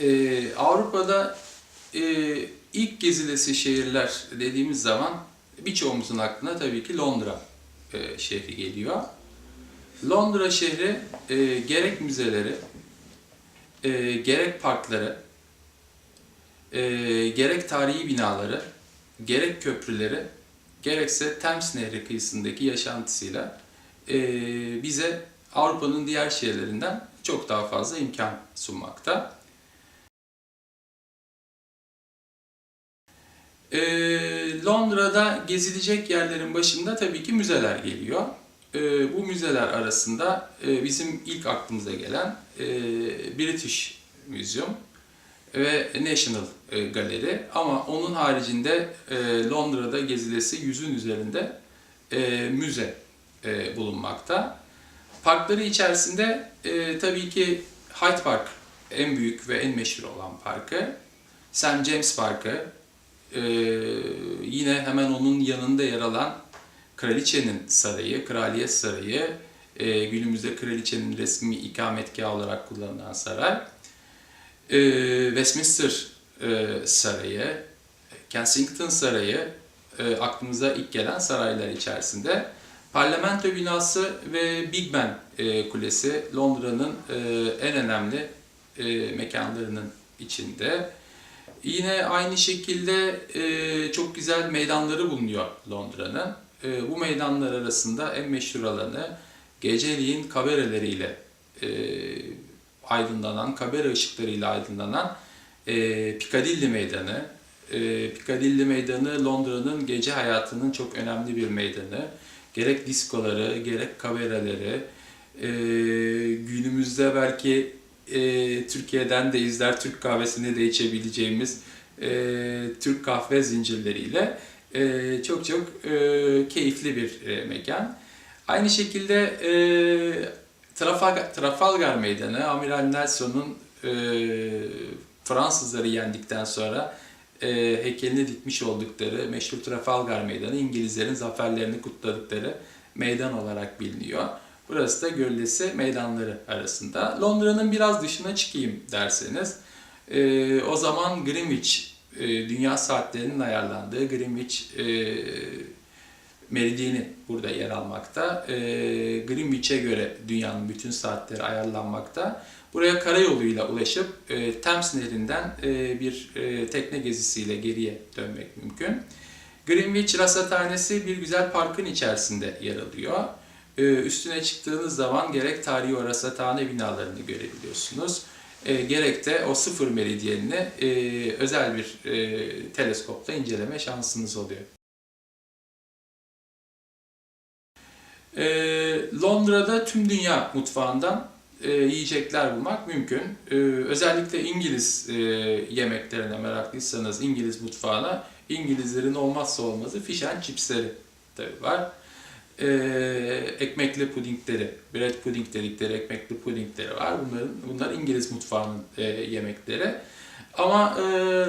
Ee, Avrupa'da e, ilk gezilesi şehirler dediğimiz zaman birçoğumuzun aklına tabii ki Londra e, şehri geliyor. Londra şehri e, gerek müzeleri, e, gerek parkları, e, gerek tarihi binaları, gerek köprüleri, gerekse Thames Nehri kıyısındaki yaşantısıyla e, bize Avrupa'nın diğer şehirlerinden çok daha fazla imkan sunmakta. E, Londra'da gezilecek yerlerin başında tabii ki müzeler geliyor. E, bu müzeler arasında e, bizim ilk aklımıza gelen e, British Museum ve National e, Gallery ama onun haricinde e, Londra'da gezilesi yüzün üzerinde e, müze e, bulunmakta. Parkları içerisinde e, tabii ki Hyde Park en büyük ve en meşhur olan parkı, St. James Parkı, e, yine hemen onun yanında yer alan Kraliçenin Sarayı, Kraliyet Sarayı, e, günümüzde Kraliçenin resmi ikametgahı olarak kullanılan saray, e, Westminster e, Sarayı, Kensington Sarayı e, aklımıza ilk gelen saraylar içerisinde. Parlamento binası ve Big Ben e, Kulesi Londra'nın e, en önemli e, mekanlarının içinde. Yine aynı şekilde e, çok güzel meydanları bulunuyor Londra'nın. E, bu meydanlar arasında en meşhur alanı geceliğin kabareleriyle e, aydınlanan, kabare ışıklarıyla aydınlanan e, Piccadilly Meydanı. E, Piccadilly Meydanı Londra'nın gece hayatının çok önemli bir meydanı. Gerek diskoları, gerek kabareleri, e, günümüzde belki e, Türkiye'den de izler Türk kahvesini de içebileceğimiz e, Türk kahve zincirleriyle e, çok çok e, keyifli bir e, mekan. Aynı şekilde e, Trafalgar, Trafalgar Meydanı, Amiral Nelson'un e, Fransızları yendikten sonra e, heykelini dikmiş oldukları meşhur Trafalgar Meydanı, İngilizlerin zaferlerini kutladıkları meydan olarak biliniyor. Burası da Göllesi meydanları arasında. Londra'nın biraz dışına çıkayım derseniz, e, o zaman Greenwich, e, dünya saatlerinin ayarlandığı Greenwich e, meridyeni burada yer almakta. E, Greenwich'e göre dünyanın bütün saatleri ayarlanmakta. Buraya karayoluyla ulaşıp e, Thames Nehri'nden e, bir e, tekne gezisiyle geriye dönmek mümkün. Greenwich Rasathanesi bir güzel parkın içerisinde yer alıyor. E, üstüne çıktığınız zaman gerek tarihi o rasathane binalarını görebiliyorsunuz. E, gerek de o sıfır meridyenini e, özel bir e, teleskopla inceleme şansınız oluyor. E, Londra'da tüm dünya mutfağından e, yiyecekler bulmak mümkün. Özellikle İngiliz yemeklerine meraklıysanız İngiliz mutfağına İngilizlerin olmazsa olmazı fish chipsleri tabii var. E, ekmekli pudingleri, bread pudding dedikleri ekmekli pudingleri var. Bunların, bunlar İngiliz mutfağının e, yemekleri. Ama e,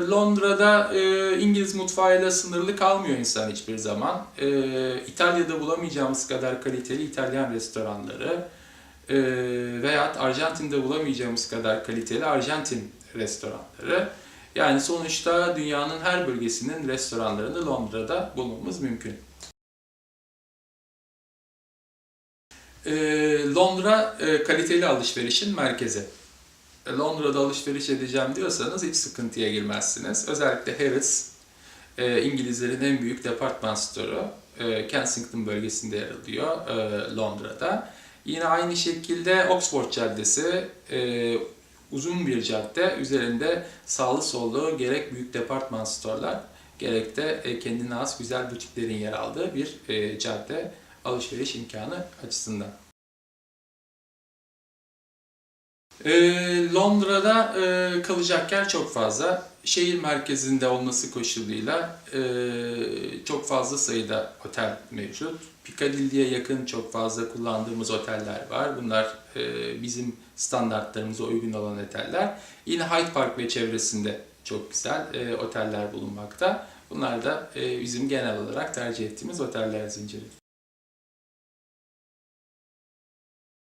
Londra'da e, İngiliz mutfağıyla sınırlı kalmıyor insan hiçbir zaman. E, İtalya'da bulamayacağımız kadar kaliteli İtalyan restoranları e, veya Arjantin'de bulamayacağımız kadar kaliteli Arjantin restoranları. Yani sonuçta dünyanın her bölgesinin restoranlarını Londra'da bulmamız mümkün. E, Londra e, kaliteli alışverişin merkezi. E, Londra'da alışveriş edeceğim diyorsanız hiç sıkıntıya girmezsiniz. Özellikle Harrods, e, İngilizlerin en büyük departman store'u. Kensington bölgesinde yer alıyor Londra'da. Yine aynı şekilde Oxford Caddesi uzun bir cadde. Üzerinde sağlı sollu gerek büyük departman store'lar gerek de e, kendine has güzel butiklerin yer aldığı bir e, cadde alışveriş imkanı açısından. E, Londra'da e, kalacak yer çok fazla. Şehir merkezinde olması koşuluyla e, çok fazla sayıda otel mevcut. Piccadilly'ye yakın çok fazla kullandığımız oteller var. Bunlar e, bizim standartlarımıza uygun olan oteller. Yine Hyde Park ve çevresinde çok güzel e, oteller bulunmakta. Bunlar da e, bizim genel olarak tercih ettiğimiz oteller zinciri.